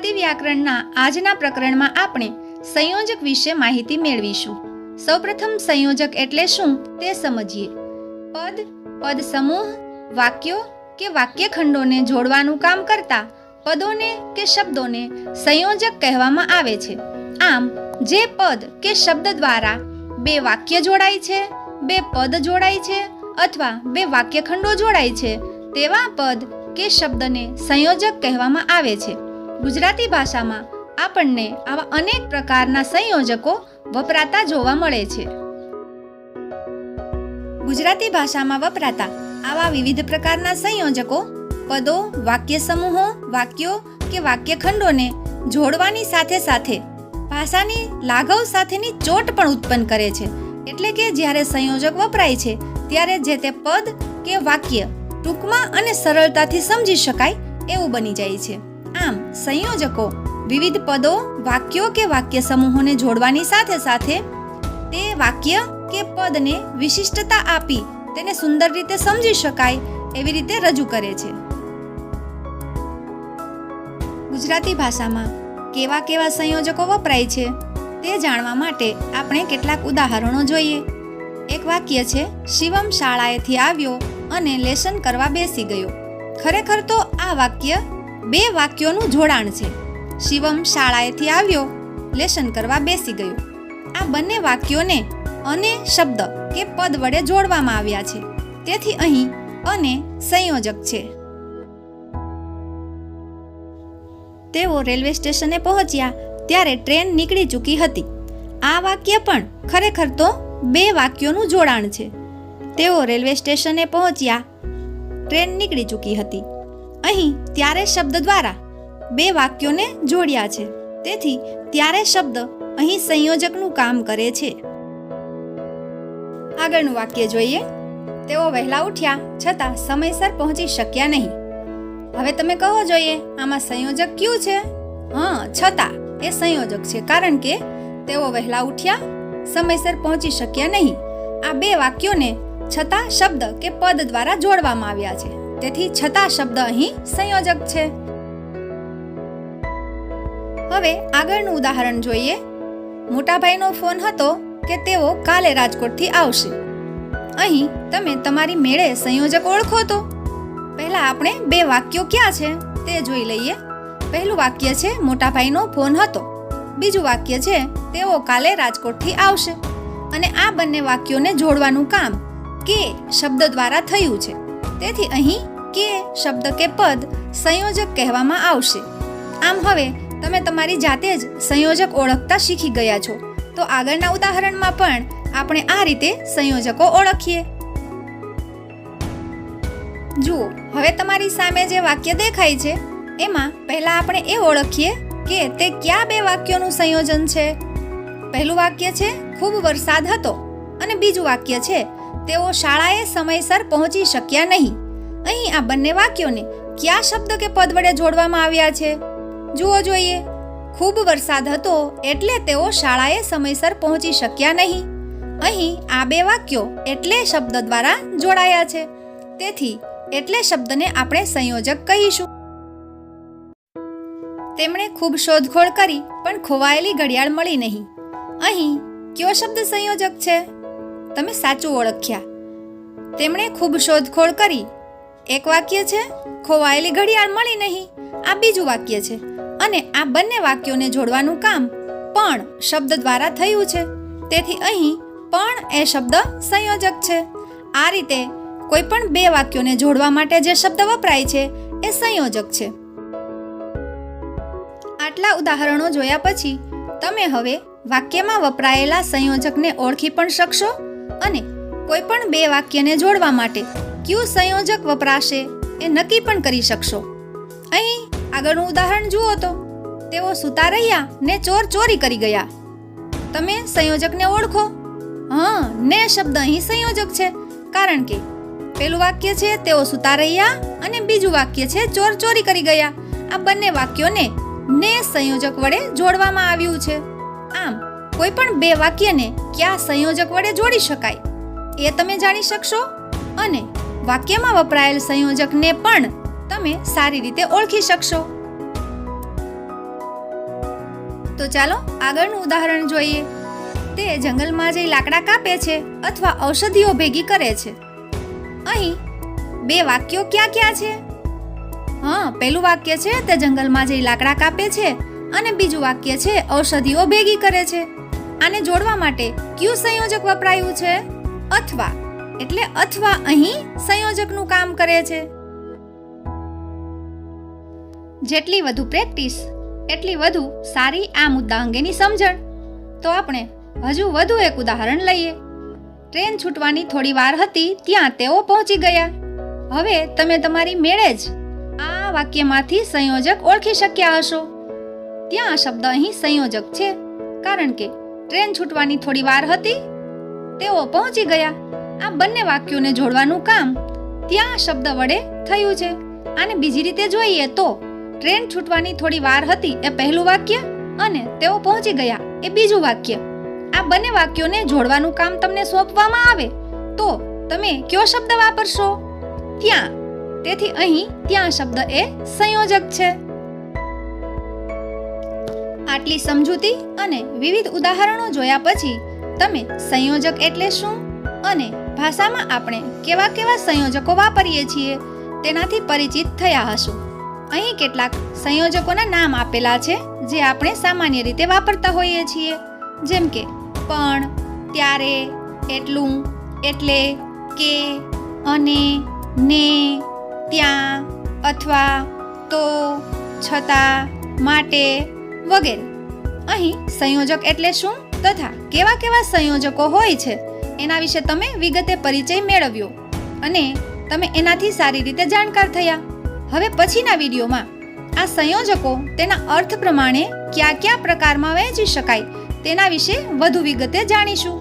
ગુજરાતી વ્યાકરણના આજના પ્રકરણમાં આપણે સંયોજક વિશે માહિતી મેળવીશું. સૌપ્રથમ સંયોજક એટલે શું તે સમજીએ. પદ પદ સમૂહ વાક્યો કે વાક્યખંડોને જોડવાનું કામ કરતા પદોને કે શબ્દોને સંયોજક કહેવામાં આવે છે. આમ, જે પદ કે શબ્દ દ્વારા બે વાક્ય જોડાય છે, બે પદ જોડાય છે અથવા બે વાક્યખંડો જોડાય છે, તેવા પદ કે શબ્દને સંયોજક કહેવામાં આવે છે. ગુજરાતી ભાષામાં આપણને આવા અનેક પ્રકારના સંયોજકો વપરાતા જોવા મળે છે. ગુજરાતી ભાષામાં વપરાતા આવા વિવિધ પ્રકારના સંયોજકો પદો, વાક્ય સમૂહો, વાક્યો કે વાક્યખંડોને જોડવાની સાથે સાથે ભાષાની લાઘવ સાથેની ચોટ પણ ઉત્પન્ન કરે છે. એટલે કે જ્યારે સંયોજક વપરાય છે, ત્યારે જે તે પદ કે વાક્ય ટૂંકમાં અને સરળતાથી સમજી શકાય એવું બની જાય છે. આમ, સંયોજકો વિવિધ પદો વાક્યો કે વાક્ય સમૂહોને જોડવાની સાથે સાથે તે વાક્ય કે પદને વિશિષ્ટતા આપી તેને સુંદર રીતે સમજી શકાય એવી રીતે રજૂ કરે છે. ગુજરાતી ભાષામાં કેવા કેવા સંયોજકો વપરાય છે તે જાણવા માટે આપણે કેટલાક ઉદાહરણો જોઈએ. એક વાક્ય છે, શિવમ શાળાએથી આવ્યો અને લેસન કરવા બેસી ગયો. ખરેખર તો આ વાક્ય બે વાક્યોનું જોડાણ છે. શિવમ શાળાએથી આવ્યો, લેસન કરવા બેસી ગયો. આ બંને વાક્યોને અને શબ્દ કે પદ વડે જોડવામાં આવ્યા છે. તેથી અહીં અને સંયોજક છે. તેઓ રેલવે સ્ટેશને પહોંચ્યા ત્યારે ટ્રેન નીકળી ચૂકી હતી. આ વાક્ય પણ ખરેખર તો બે વાક્યોનું જોડાણ છે. તેઓ રેલવે સ્ટેશને પહોંચ્યા, ટ્રેન નીકળી ચૂકી હતી. અહીં ત્યારે શબ્દ દ્વારા બે વાક્યોને જોડ્યા છે. તેથી ત્યારે શબ્દ અહીં સંયોજકનું કામ કરે છે. આગળનું વાક્ય જોઈએ. તેઓ વહેલા ઉઠ્યા છતાં સમયસર પહોંચી શક્યા નહીં. હવે તમે કહો જોઈએ, આમાં સંયોજક કયું છે? હા, છતાં એ સંયોજક છે કારણ કે તેઓ વહેલા ઉઠ્યા, સમયસર પહોંચી શક્યા નહીં. આ બે વાક્યોને છતાં શબ્દ કે પદ દ્વારા જોડવામાં આવ્યા છે. તેથી છતાં શબ્દ અહીં સંયોજક છે. હવે આગળનું ઉદાહરણ જોઈએ. મોટાભાઈનો ફોન હતો કે તેઓ કાલે રાજકોટથી આવશે. અહીં તમે તમારી મેળે સંયોજક ઓળખો તો. પહેલા આપણે બે વાક્યો ક્યાં છે તે જોઈ લઈએ. પહેલું વાક્ય છે, મોટાભાઈનો ફોન હતો. બીજું વાક્ય છે, તેઓ કાલે રાજકોટથી આવશે. અને આ બંને વાક્યોને જોડવાનું કામ કે શબ્દ દ્વારા થયું છે. તેથી અહીં કે શબ્દ કે પદ સંયોજક કહેવામાં આવશે. આમ હવે તમે તમારી જાતે જ સંયોજક ઓળખતા શીખી ગયા છો. તો આગળના ઉદાહરણમાં પણ આપણે આ રીતે સંયોજકો ઓળખીએ. જુઓ, હવે તમારી સામે જે વાક્ય દેખાય છે, એમાં પહેલા આપણે એ ઓળખીએ કે તે કયા બે વાક્યોનું સંયોજન છે. પહેલું વાક્ય છે, ખૂબ વરસાદ હતો અને બીજું વાક્ય છે, તેઓ શાળાએ સમયસર પહોંચી શક્યા નહીં. અહીં આ બંને વાક્યોને કયા શબ્દ કે પદ વડે જોડવામાં આવ્યા છે? જુઓ જોઈએ. ખૂબ વરસાદ હતો એટલે તેઓ શાળાએ સમયસર પહોંચી શક્યા નહીં. અહીં આ બે વાક્યો એટલે શબ્દ દ્વારા જોડાયા છે. તેથી એટલે શબ્દને આપણે સંયોજક કહીશું. તેમણે ખૂબ શોધખોળ કરી, પણ ખોવાયેલી ઘડિયાળ મળી નહીં. અહીં કયો શબ્દ સંયોજક છે? તમે સાચું ઓળખ્યા. તેમણે ખૂબ શોધખોળ કરી એક વાક્ય છે, ખોવાયેલી ઘડિયાળ મળી નહીં. આ બીજું વાક્ય છે. અને આ બંને વાક્યોને જોડવાનું કામ પણ શબ્દ દ્વારા થયું છે. તેથી અહીં પણ એ શબ્દ સંયોજક છે. આ રીતે કોઈ પણ બે વાક્યોને જોડવા માટે જે શબ્દ વપરાય છે, એ સંયોજક છે. આટલા ઉદાહરણો જોયા પછી તમે હવે વાક્યમાં વપરાયેલા સંયોજકને ઓળખી પણ શકશો અને કોઈ પણ બે વાક્યને જોડવા માટે કયું સંયોજક વપરાશે એ નક્કી પણ કરી શકશો. અહીં આગળનું ઉદાહરણ જુઓ તો, તેઓ સૂતા રહ્યા ને ચોર ચોરી કરી ગયા. તમે સંયોજકને ઓળખો? હા, ને શબ્દ અહીં સંયોજક છે, કારણ કે પેલું વાક્ય છે, તેઓ સૂતા રહ્યા અને બીજું વાક્ય છે, ચોર ચોરી કરી ગયા. આ બંને વાક્યોને ને સંયોજક વડે જોડવામાં આવ્યું છે. આમ, કોઈ પણ બે વાક્યને કયા સંયોજક વડે જોડી શકાય, એ તમે જાણી શકશો અને વાક્યમાં વપરાયેલ સંયોજકને પણ તમે સારી રીતે ઓળખી શકશો. તો ચાલો આગળનું ઉદાહરણ જોઈએ. તે જંગલમાં જઈ લાકડા કાપે છે અથવા ઔષધિઓ ભેગી કરે છે. અહીં બે વાક્યો ક્યાં ક્યાં છે? હા, પહેલું વાક્ય છે, તે જંગલમાં જઈ લાકડા કાપે છે અને બીજું વાક્ય છે, ઔષધિઓ ભેગી કરે છે આને જોડવા માટે કયું સંયોજક વપરાયું છે? અથવા એટલે અથવા અહીં સંયોજકનું કામ કરે છે. જેટલી વધુ પ્રેક્ટિસ, એટલી વધુ સારી આ મુદ્દા અંગેની સમજણ. તો આપણે હજુ વધુ એક ઉદાહરણ લઈએ. ટ્રેન છૂટવાની થોડી વાર હતી ત્યાં તેઓ પહોંચી ગયા. હવે તમે તમારી મેળે જ આ વાક્યમાંથી સંયોજક ઓળખી શક્યા હશો. ત્યાં શબ્દ અહીં સંયોજક છે. કારણ કે ટ્રેન છૂટવાની થોડી વાર હતી, તેઓ પહોંચી ગયા. આ બંને વાક્યોને જોડવાનું કામ ત્યાં શબ્દ વડે થયું છે. અને બીજી રીતે જોઈએ તો, ટ્રેન છૂટવાની થોડી વાર હતી એ પહેલું વાક્ય અને તેઓ પહોંચી ગયા એ બીજું વાક્ય. આ બંને વાક્યોને જોડવાનું કામ તમને સોંપવામાં આવે તો તમે કયો શબ્દ વાપરશો? ત્યાં. તેથી અહીં ત્યાં શબ્દ એ સંયોજક છે. આટલી સમજૂતી અને વિવિધ ઉદાહરણો જોયા પછી તમે સંયોજક એટલે શું? અને ભાષામાં આપણે કેવા કેવા સંયોજકો વાપરીએ છીએ તેનાથી પરિચિત થયા હશો. અહીં કેટલાક સંયોજકોના નામ આપેલા છે, જે આપણે સામાન્ય રીતે વાપરતા હોઈએ છીએ. જેમ કે, પણ, ત્યારે, એટલું, એટલે, કે, અને, ને, ત્યાં, અથવા, તો, છતાં, માટે, વગેરે. અહીં સંયોજક એટલે શું? તથા કેવા કેવા સંયોજકો હોય છે? એના વિશે તમે વિગતે પરિચય મેળવ્યો અને તમે એનાથી સારી રીતે જાણકાર થયા. હવે પછીના વિડીયોમાં આ સંયોજકો તેના અર્થ પ્રમાણે કયા કયા પ્રકારમાં વહેંચી શકાય તેના વિશે વધુ વિગતે જાણીશું.